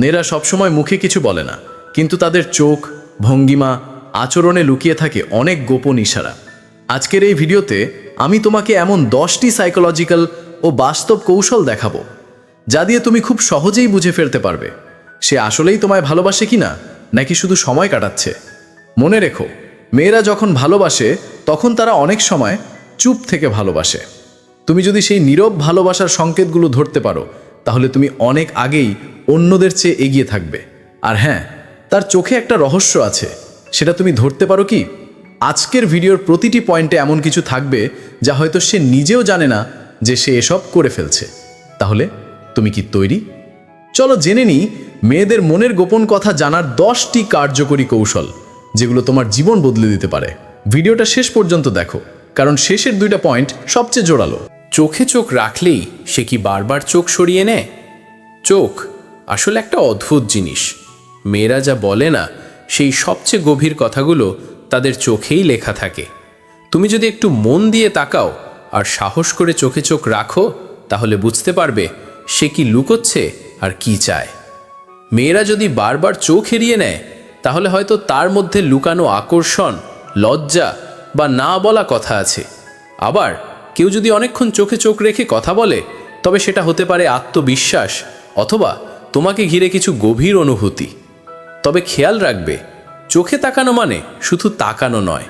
মেয়েরা সবসময় মুখে কিছু বলে না, কিন্তু তাদের চোখ, ভঙ্গিমা, আচরণে লুকিয়ে থাকে অনেক গোপন ইশারা। আজকের এই ভিডিওতে আমি তোমাকে এমন দশটি সাইকোলজিক্যাল ও বাস্তব কৌশল দেখাবো, যা দিয়ে তুমি খুব সহজেই বুঝে ফেলতে পারবে। সে আসলেই তোমায় ভালোবাসে কিনা, নাকি শুধু সময় কাটাচ্ছে? মনে রেখো, মেয়েরা যখন ভালোবাসে, তখন তারা অনেক সময় চুপ থেকে ভালোবাসে। তুমি যদি সেই নীরব ভালোবাসার সংকেতগুলো ধরতে পারো তাহলে তুমি অনেক আগেই অন্যদের চেয়ে এগিয়ে থাকবে। আর হ্যাঁ তার চোখে একটা রহস্য আছে। সেটা তুমি ধরতে পারো কি? আজকের ভিডিওর প্রতিটি পয়েন্টে এমন কিছু থাকবে যা হয়তো সে নিজেও জানে না যে সে এসব করে ফেলছে। তাহলে তুমি কি তৈরি? চলো জেনে নিই, মেয়েদের মনের গোপন কথা জানার দশটি কার্যকরী কৌশল, যেগুলো তোমার জীবন বদলে দিতে পারে। ভিডিওটা শেষ পর্যন্ত দেখো, কারণ শেষের দুইটা পয়েন্ট সবচেয়ে জোরালো। চোখে চোখ রাখলেই সে কি বারবার চোখ সরিয়ে নেয়? চোখ আসলে একটা অদ্ভুত জিনিস। মেয়েরা যা বলে না, সেই সবচেয়ে গভীর কথাগুলো তাদের চোখেই লেখা থাকে। তুমি যদি একটু মন দিয়ে তাকাও আর সাহস করে চোখে চোখ রাখো, তাহলে বুঝতে পারবে সে কি লুকোচ্ছে আর কি চায়। মেয়েরা যদি বারবার চোখ এড়িয়ে নেয়, তাহলে হয়তো তার মধ্যে লুকানো আকর্ষণ, লজ্জা বা না বলা কথা আছে। আবার কেউ যদি অনেকক্ষণ চোখে চোখ রেখে কথা বলে, তবে সেটা হতে পারে আত্মবিশ্বাস অথবা তোমাকে ঘিরে কিছু গভীর অনুভূতি। তবে খেয়াল রাখবে, চোখে তাকানো মানে শুধু তাকানো নয়।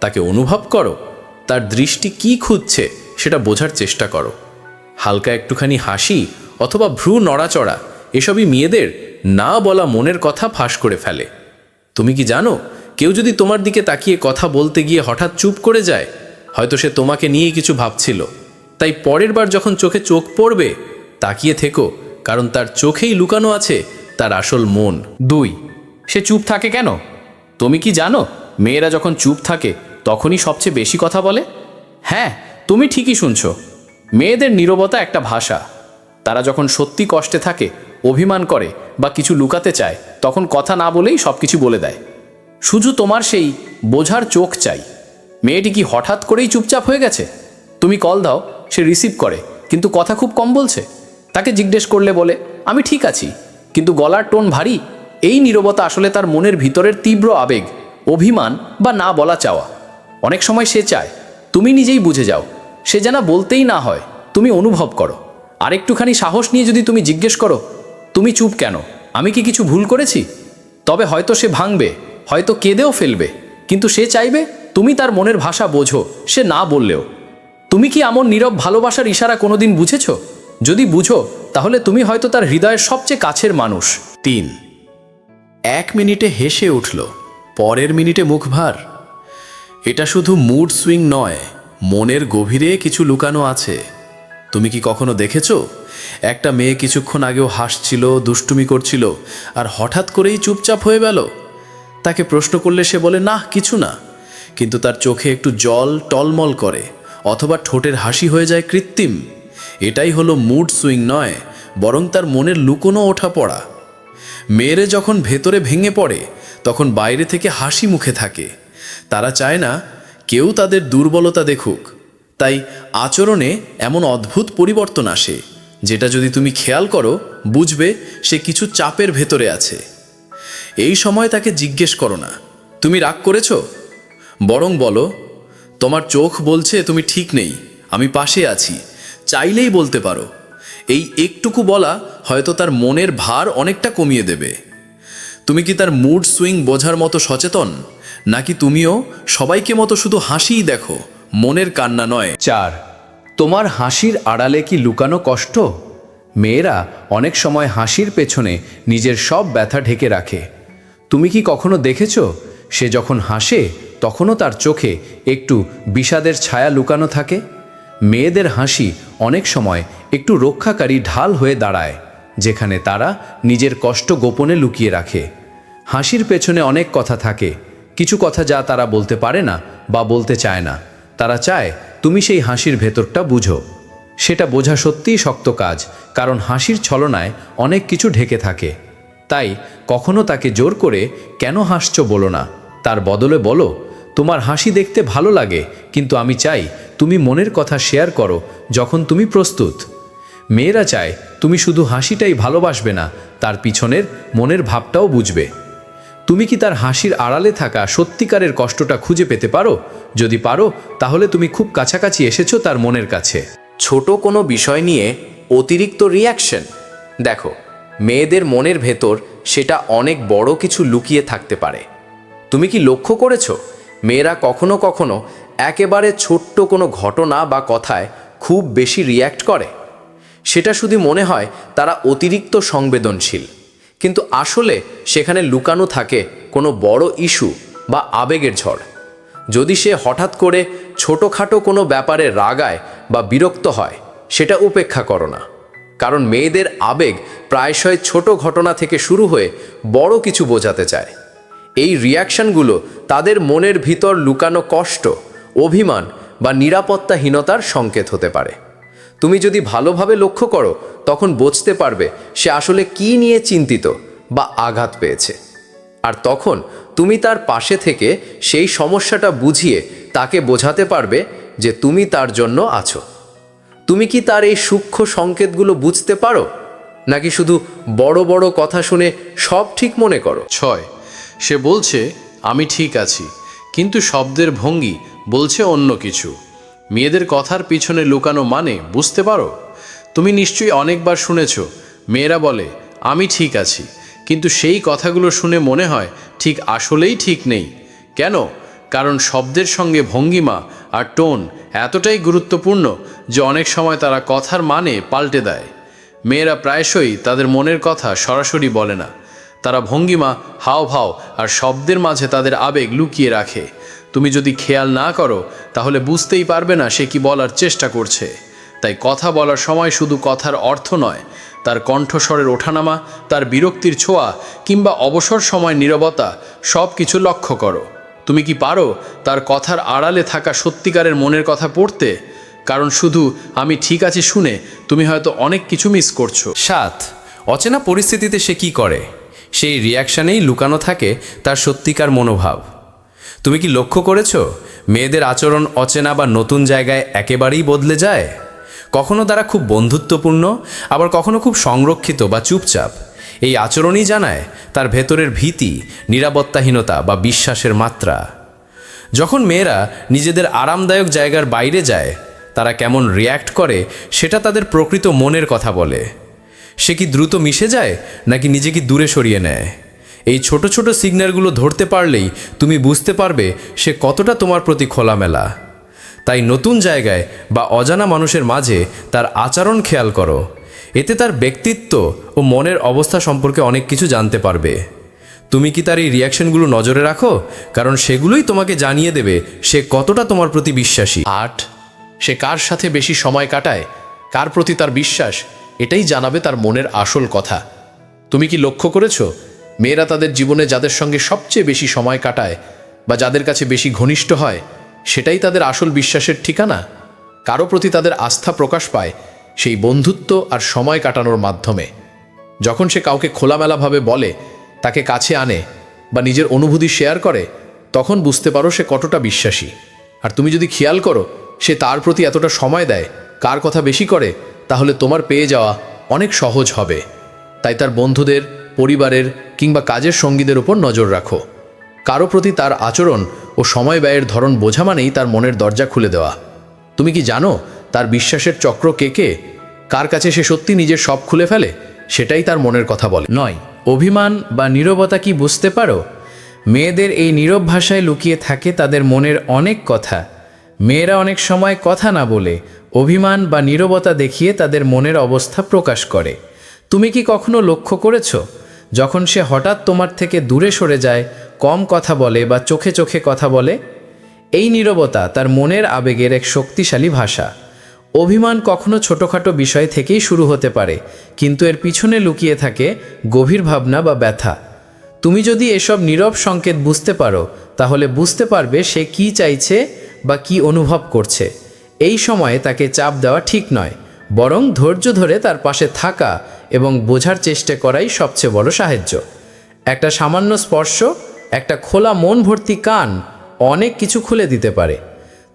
তাকে অনুভব করো, তার দৃষ্টি কি খুঁজছে সেটা বোঝার চেষ্টা করো। হালকা একটুখানি হাসি অথবা ভ্রু নড়াচড়া, এসবই মেয়েদের না বলা মনের কথা ফাঁস করে ফেলে। তুমি কি জানো, কেউ যদি তোমার দিকে তাকিয়ে কথা বলতে গিয়ে হঠাৎ চুপ করে যায় হয়তো সে তোমাকে নিয়ে কিছু ভাবছিল। তাই পরের বার যখন চোখে চোখ পড়বে, তাকিয়ে থেকো, কারণ তার চোখেই লুকানো আছে তার আসল মন। দুই, সে চুপ থাকে কেন? তুমি কি জানো, মেয়েরা যখন চুপ থাকে, তখনই সবচেয়ে বেশি কথা বলে? হ্যাঁ তুমি ঠিকই শুনছো। মেয়েদের নীরবতা একটা ভাষা। তারা যখন সত্যি কষ্টে থাকে, অভিমান করে বা কিছু লুকাতে চায়, তখন কথা না বলেই সব কিছু বলে দেয়। শুধু তোমার সেই বোঝার চোখ চাই। মেয়েটি কি হঠাৎ করেই চুপচাপ হয়ে গেছে? তুমি কল দাও, সে রিসিভ করে, কিন্তু কথা খুব কম বলছে। তাকে জিজ্ঞেস করলে বলে, আমি ঠিক আছি, কিন্তু গলার টোন ভারী। এই নীরবতা আসলে তার মনের ভিতরের তীব্র আবেগ, অভিমান বা না বলা চাওয়া। অনেক সময় সে চায়, তুমি নিজেই বুঝে যাও, সে যেন বলতেই না হয়, তুমি অনুভব করো। আর একটুখানি সাহস নিয়ে যদি তুমি জিজ্ঞেস করো, তুমি চুপ কেন? আমি কি কিছু ভুল করেছি? তবে হয়তো সে ভাঙবে, হয়তো কেঁদেও ফেলবে, কিন্তু সে চাইবে তুমি তার মনের ভাষা বোঝো, সে না বললেও। তুমি কি এমন নীরব ভালোবাসার ইশারা কোনোদিন বুঝেছ? যদি বুঝো, তাহলে তুমি হয়তো তার হৃদয়ের সবচেয়ে কাছের মানুষ। তিন। এক মিনিটে হেসে উঠল, পরের মিনিটে মুখ ভার। এটা শুধু মুড সুইং নয়, মনের গভীরে কিছু লুকানো আছে। তুমি কি কখনো দেখেছ? একটা মেয়ে কিছুক্ষণ আগেও হাসছিল, দুষ্টুমি করছিল, আর হঠাৎ করেই চুপচাপ হয়ে গেল। তাকে প্রশ্ন করলে সে বলে না কিছু না। কিন্তু তার চোখে একটু জল টলমল করে, অথবা ঠোঁটের হাসি হয়ে যায় কৃত্রিম। এটাই হলো মুড সুইং নয়, বরং তার মনের লুকোনো ওঠা পড়া। মেয়েরে যখন ভেতরে ভেঙে পড়ে, তখন বাইরে থেকে হাসি মুখে থাকে। তারা চায় না, কেউ তাদের দুর্বলতা দেখুক। তাই আচরণে এমন অদ্ভুত পরিবর্তন আসে, যেটা যদি তুমি খেয়াল করো, বুঝবে সে কিছু চাপের ভেতরে আছে। এই সময় তাকে জিজ্ঞেস করো না, তুমি রাগ করেছ? বরং বলো, তোমার চোখ বলছে তুমি ঠিক নেই, আমি পাশে আছি, চাইলেই বলতে পারো। এই একটুকু বলা হয়তো তার মনের ভার অনেকটা কমিয়ে দেবে। তুমি কি তার মুড সুইং বোঝার মতো সচেতন? নাকি তুমিও সবাইকে মতো শুধু হাসিই দেখো, মনের কান্না নয়? চার, তোমার হাসির আড়ালে কি লুকানো কষ্ট? মেয়েরা অনেক সময় হাসির পেছনে নিজের সব ব্যথা ঢেকে রাখে। তুমি কি কখনো দেখেছ, সে যখন হাসে তখনও তার চোখে একটু বিষাদের ছায়া লুকানো থাকে। মেয়েদের হাসি অনেক সময় একটু রক্ষাকারী ঢাল হয়ে দাঁড়ায়, যেখানে তারা নিজের কষ্ট গোপনে লুকিয়ে রাখে। হাসির পেছনে অনেক কথা থাকে, কিছু কথা যা তারা বলতে পারে না বা বলতে চায় না। তারা চায়, তুমি সেই হাসির ভেতরটা বুঝো। সেটা বোঝা সত্যিই শক্ত কাজ, কারণ হাসির ছলনায় অনেক কিছু ঢেকে থাকে। তাই কখনো তাকে জোর করে কেন হাসছ বলো না। তার বদলে বলো, তোমার হাসি দেখতে ভালো লাগে, কিন্তু আমি চাই তুমি মনের কথা শেয়ার করো যখন তুমি প্রস্তুত। মেয়েরা চায় তুমি শুধু হাসিটাই ভালোবাসবে না, তার পিছনের মনের ভাবটাও বুঝবে। তুমি কি তার হাসির আড়ালে থাকা সত্যিকারের কষ্টটা খুঁজে পেতে পারো? যদি পারো, তাহলে তুমি খুব কাছাকাছি এসেছ তার মনের কাছে। ছোট কোনো বিষয় নিয়ে অতিরিক্ত রিয়াকশন দেখো, মেয়েদের মনের ভেতর সেটা অনেক বড় কিছু লুকিয়ে থাকতে পারে। তুমি কি লক্ষ্য করেছ? মেয়েরা কখনো কখনো একেবারে ছোট্ট কোনো ঘটনা বা কথায় খুব বেশি রিয়্যাক্ট করে। সেটা শুধু মনে হয় তারা অতিরিক্ত সংবেদনশীল। কিন্তু আসলে সেখানে লুকানো থাকে কোনো বড় ইস্যু বা আবেগের ঝড়। যদি সে হঠাৎ করে ছোটোখাটো কোনো ব্যাপারে রাগায় বা বিরক্ত হয়, সেটা উপেক্ষা করো না। কারণ মেয়েদের আবেগ প্রায়শই ছোট ঘটনা থেকে শুরু হয়ে বড় কিছু বোঝাতে চায়। এই রিয়াকশনগুলো তাদের মনের ভিতর লুকানো কষ্ট, অভিমান বা নিরাপত্তাহীনতার সংকেত হতে পারে। তুমি যদি ভালোভাবে লক্ষ্য করো, তখন বুঝতে পারবে সে আসলে কি নিয়ে চিন্তিত বা আঘাত পেয়েছে। আর তখন তুমি তার পাশে থেকে সেই সমস্যাটা বুঝিয়ে তাকে বোঝাতে পারবে যে তুমি তার জন্য আছো। তুমি কি তার এই সূক্ষ্ম সংকেতগুলো বুঝতে পারো? নাকি শুধু বড় বড় কথা শুনে সব ঠিক মনে করো? ছয় সে বলছে, আমি ঠিক আছি। কিন্তু শব্দের ভঙ্গি বলছে অন্য কিছু। মেয়েদের কথার পিছনে লুকানো মানে বুঝতে পারো? তুমি নিশ্চয়ই অনেকবার শুনেছ। মেয়েরা বলে, আমি ঠিক আছি। কিন্তু সেই কথাগুলো শুনে মনে হয় ঠিক আসলেই ঠিক নেই। কেন? কারণ শব্দের সঙ্গে ভঙ্গিমা আর টোন এতটাই গুরুত্বপূর্ণ যে অনেক সময় তারা কথার মানে পাল্টে দেয়। মেয়েরা প্রায়শই তাদের মনের কথা সরাসরি বলে না। তারা ভঙ্গিমা হাওভাও আর শব্দের মাঝে তাদের আবেগ লুকিয়ে রাখে। তুমি যদি খেয়াল না করো, তাহলে বুঝতেই পারবে না সে কি বলার চেষ্টা করছে। তাই কথা বলার সময় শুধু কথার অর্থ নয়, তার কণ্ঠস্বরের ওঠানামা, তার বিরক্তির ছোঁয়া কিংবা অবসর সময় নীরবতা সব কিছু লক্ষ্য করো। তুমি কি পারো তার কথার আড়ালে থাকা সত্যিকারের মনের কথা পড়তে? কারণ শুধু আমি ঠিক আছি শুনে তুমি হয়তো অনেক কিছু মিস করছ। সাত, অচেনা পরিস্থিতিতে সে কি করে? সেই রিয়াকশানেই লুকানো থাকে তার সত্যিকার মনোভাব। তুমি কি লক্ষ্য করেছ? মেয়েদের আচরণ অচেনা বা নতুন জায়গায় একেবারেই বদলে যায়? কখনো তারা খুব বন্ধুত্বপূর্ণ, আবার কখনো খুব সংরক্ষিত বা চুপচাপ। এই আচরণই জানায় তার ভেতরের ভীতি, নিরাপত্তাহীনতা বা বিশ্বাসের মাত্রা। যখন মেয়েরা নিজেদের আরামদায়ক জায়গার বাইরে যায়, তারা কেমন রিয়্যাক্ট করে সেটা তাদের প্রকৃত মনের কথা বলে। সে কি দ্রুত মিশে যায়, নাকি নিজেকে দূরে সরিয়ে নেয়? এই ছোট ছোট সিগন্যালগুলো ধরতে পারলেই তুমি বুঝতে পারবে সে কতটা তোমার প্রতি খোলামেলা। তাই নতুন জায়গায় বা অজানা মানুষের মাঝে তার আচরণ খেয়াল করো। এতে তার ব্যক্তিত্ব ও মনের অবস্থা সম্পর্কে অনেক কিছু জানতে পারবে। তুমি কি তার এই রিয়াকশনগুলো নজরে রাখো? কারণ সেগুলোই তোমাকে জানিয়ে দেবে সে কতটা তোমার প্রতি বিশ্বাসী। আট, সে কার সাথে বেশি সময় কাটায়? কার প্রতি তার বিশ্বাস? এটাই জানাবে তার মনের আসল কথা। তুমি কি লক্ষ্য করেছ? মেয়েরা তাদের জীবনে যাদের সঙ্গে সবচেয়ে বেশি সময় কাটায় বা যাদের কাছে বেশি ঘনিষ্ঠ হয়, সেটাই তাদের আসল বিশ্বাসের ঠিকানা? কারও প্রতি তাদের আস্থা প্রকাশ পায় সেই বন্ধুত্ব আর সময় কাটানোর মাধ্যমে। যখন সে কাউকে খোলামেলাভাবে বলে, তাকে কাছে আনে বা নিজের অনুভূতি শেয়ার করে, তখন বুঝতে পারো সে কতটা বিশ্বাসী। আর তুমি যদি খেয়াল করো, সে তার প্রতি এতটা সময় দেয়, কার কথা বেশি করে তাহলে তোমার পেয়ে যাওয়া অনেক সহজ হবে। তাই তার বন্ধুদের, পরিবারের কিংবা কাজের সঙ্গীদের উপর নজর রাখো। কারও প্রতি তার আচরণ ও সময় ব্যয়ের ধরন বোঝা মানেই তার মনের দরজা খুলে দেওয়া। তুমি কি জানো তার বিশ্বাসের চক্র কে কে? কার কাছে সে সত্যি নিজের সব খুলে ফেলে? সেটাই তার মনের কথা বলে। নয়, অভিমান বা নীরবতা কি বুঝতে পারো? মেয়েদের এই নীরব ভাষায় লুকিয়ে থাকে তাদের মনের অনেক কথা। মেয়েরা অনেক সময় কথা না বলে অভিমান বা নীরবতা দেখিয়ে তাদের মনের অবস্থা প্রকাশ করে। তুমি কি কখনো লক্ষ্য করেছ, যখন সে হঠাৎ তোমার থেকে দূরে সরে যায়, কম কথা বলে বা চোখে চোখে কথা বলে? এই নীরবতা তার মনের আবেগের এক শক্তিশালী ভাষা। অভিমান কখনো ছোটোখাটো বিষয় থেকেই শুরু হতে পারে, কিন্তু এর পিছনে লুকিয়ে থাকে গভীর ভাবনা বা ব্যথা। তুমি যদি এসব নীরব সংকেত বুঝতে পারো, তাহলে বুঝতে পারবে সে কি চাইছে বা কি অনুভব করছে। এই সময়ে তাকে চাপ দেওয়া ঠিক নয়, বরং ধৈর্য ধরে তার পাশে থাকা এবং বোঝার চেষ্টা করাই সবচেয়ে বড় সাহায্য। একটা সামান্য স্পর্শ, একটা খোলা মন ভর্তি কান অনেক কিছু খুলে দিতে পারে।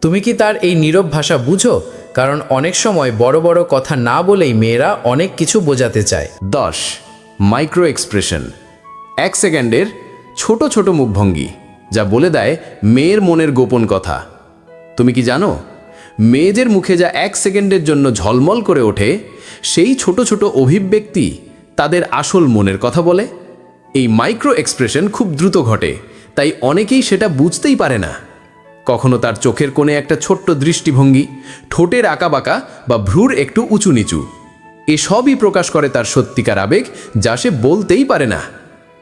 তুমি কি তার এই নীরব ভাষা বুঝো? কারণ অনেক সময় বড় বড় কথা না বলেই মেয়েরা অনেক কিছু বোঝাতে চায়। দশ, মাইক্রো এক্সপ্রেশন। এক সেকেন্ডের ছোট ছোট মুখভঙ্গি, যা বলে দেয় মেয়ের মনের গোপন কথা। তুমি কি জানো? মেয়েদের মুখে যা এক সেকেন্ডের জন্য ঝলমল করে ওঠে, সেই ছোট ছোট অভিব্যক্তি তাদের আসল মনের কথা বলে। এই মাইক্রো এক্সপ্রেশন খুব দ্রুত ঘটে, তাই অনেকেই সেটা বুঝতেই পারে না। কখনো তার চোখের কোণে একটা ছোট্ট দৃষ্টিভঙ্গি, ঠোঁটের আঁকাবাঁকা বা ভ্রুর একটু উঁচু নিচু এসবই প্রকাশ করে তার সত্যিকার আবেগ, যা সে বলতেই পারে না।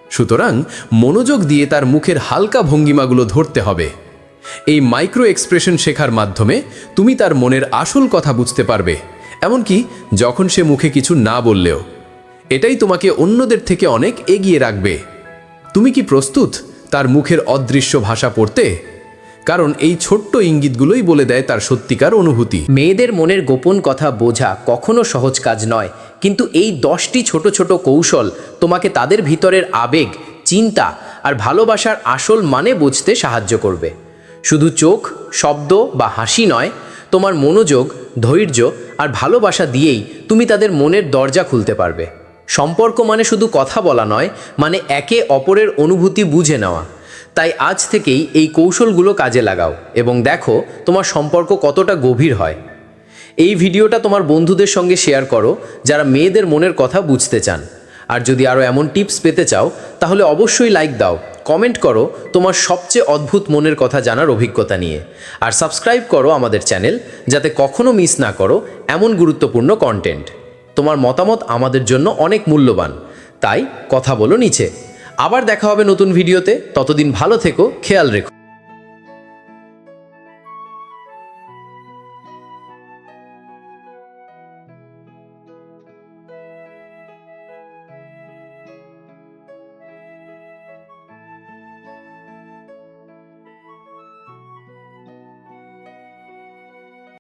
সুতরাং মনোযোগ দিয়ে তার মুখের হালকা ভঙ্গিমাগুলো ধরতে হবে। এই মাইক্রো এক্সপ্রেশন শেখার মাধ্যমে তুমি তার মনের আসল কথা বুঝতে পারবে। এমনকি যখন সে মুখে কিছু না বললেও, এটাই তোমাকে অন্যদের থেকে অনেক এগিয়ে রাখবে। তুমি কি প্রস্তুত তার মুখের অদৃশ্য ভাষা পড়তে? কারণ এই ছোট্ট ইঙ্গিতগুলোই বলে দেয় তার সত্যিকার অনুভূতি। মেয়েদের মনের গোপন কথা বোঝা কখনো সহজ কাজ নয়, কিন্তু এই দশটি ছোট ছোট কৌশল তোমাকে তাদের ভিতরের আবেগ, চিন্তা আর ভালোবাসার আসল মানে বুঝতে সাহায্য করবে। শুধু চোখ, শব্দ বা হাসি নয়, তোমার মনোযোগ, ধৈর্য আর ভালোবাসা দিয়েই তুমি তাদের মনের দরজা খুলতে পারবে। সম্পর্ক মানে শুধু কথা বলা নয় মানে একে অপরের অনুভূতি বুঝে নেওয়া। তাই আজ থেকেই এই কৌশলগুলো কাজে লাগাও এবং দেখো তোমার সম্পর্ক কতটা গভীর হয়। এই ভিডিওটা তোমার বন্ধুদের সঙ্গে শেয়ার করো, যারা মেয়েদের মনের কথা বুঝতে চান। আর যদি আরও এমন টিপস পেতে চাও, তাহলে অবশ্যই লাইক দাও কমেন্ট করো তোমার সবচেয়ে অদ্ভুত মনের কথা জানার অভিজ্ঞতা নিয়ে। আর সাবস্ক্রাইব করো আমাদের চ্যানেল যাতে কখনো মিস না করো এমন গুরুত্বপূর্ণ কন্টেন্ট তোমার মতামত আমাদের জন্য অনেক মূল্যবান। তাই কথা বলো নিচে। আবার দেখা হবে নতুন ভিডিওতে ততদিন ভালো থেকো, খেয়াল রেখো।